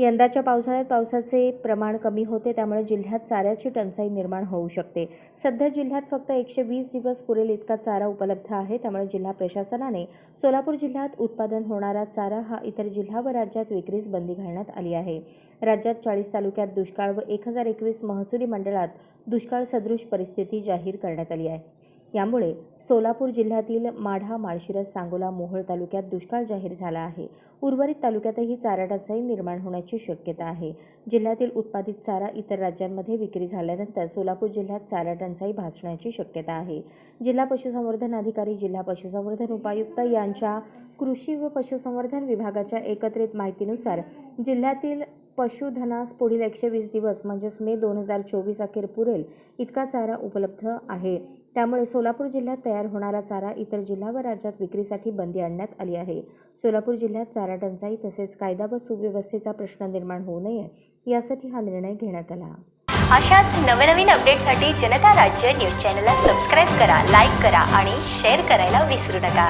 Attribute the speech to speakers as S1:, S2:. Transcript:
S1: यंदाच्या पावसाळ्यात पावसाचे प्रमाण कमी होते त्यामुळे जिल्ह्यात चाऱ्याची टंचाई निर्माण होऊ शकते. सध्या जिल्ह्यात फक्त एकशे वीस दिवस पुरेल इतका चारा उपलब्ध आहे त्यामुळे जिल्हा प्रशासनाने सोलापूर जिल्ह्यात उत्पादन होणारा चारा हा इतर जिल्हा व राज्यात विक्रीस बंदी घालण्यात आली आहे. राज्यात चाळीस तालुक्यात दुष्काळ व एक हजार एकवीस महसुली मंडळात दुष्काळ सदृश परिस्थिती जाहीर करण्यात आली आहे. यामुळे सोलापूर जिल्ह्यातील माढा माळशिरस सांगोला मोहोळ तालुक्यात दुष्काळ जाहीर झाला आहे. उर्वरित तालुक्यातही चारा टंचाई निर्माण होण्याची शक्यता आहे. जिल्ह्यातील उत्पादित चारा इतर राज्यांमध्ये विक्री झाल्यानंतर सोलापूर जिल्ह्यात चारा टंचाई भासण्याची शक्यता आहे. जिल्हा पशुसंवर्धन अधिकारी जिल्हा पशुसंवर्धन उपायुक्त यांच्या कृषी व पशुसंवर्धन विभागाच्या एकत्रित माहितीनुसार जिल्ह्यातील पशुधनास पुढील एकशे वीस दिवस म्हणजेच मे दोन हजार चोवीस अखेर पुरेल इतका चारा उपलब्ध आहे. त्यामुळे सोलापूर जिल्ह्यात तयार होणारा चारा इतर जिल्हा व राज्यात विक्रीसाठी बंदी आणण्यात आली आहे. सोलापूर जिल्ह्यात चारा टंचाई तसेच कायदा व सुव्यवस्थेचा प्रश्न निर्माण होऊ नये यासाठी हा निर्णय घेण्यात आला.
S2: अशाच नवनवीन अपडेटसाठी जनता राज्य न्यूज चॅनलला सबस्क्राईब करा लाईक करा आणि शेअर करायला विसरू नका.